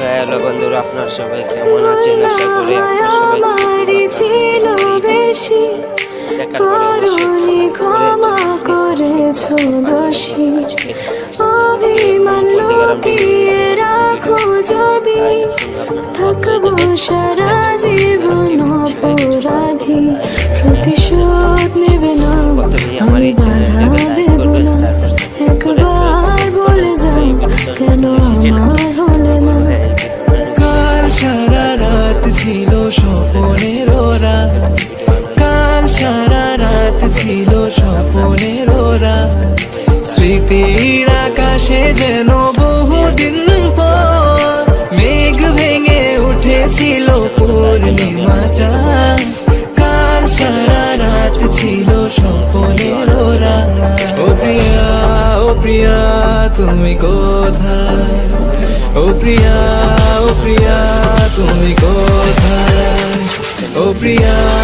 Hello বন্ধুরা আপনারা সবাই কেমন আছেন? আশা করি আপনারা সবাই ছিল বেশি করুণি ক্ষমা করেছ দোষী। অভিমান লুকিয়ে রাখো যদি। থাকব সারা জীবন অপরাধী। প্রতিশোধ নেবে না। ছিল স্বপনের ওরা কাল সারা রাত ছিল স্বপনের ওরা স্মৃতির আকাশে যেন বহুদিন পর মেঘ ভেঙে উঠেছিল পূর্ণিমা চাঁদ। কাল সারা রাত ছিল স্বপনের ওরা ও প্রিয়া ও প্রিয়া, তুমি কোথায়? ও প্রিয়া ও প্রিয়া। তুমি কোথায়? ও প্রিয়া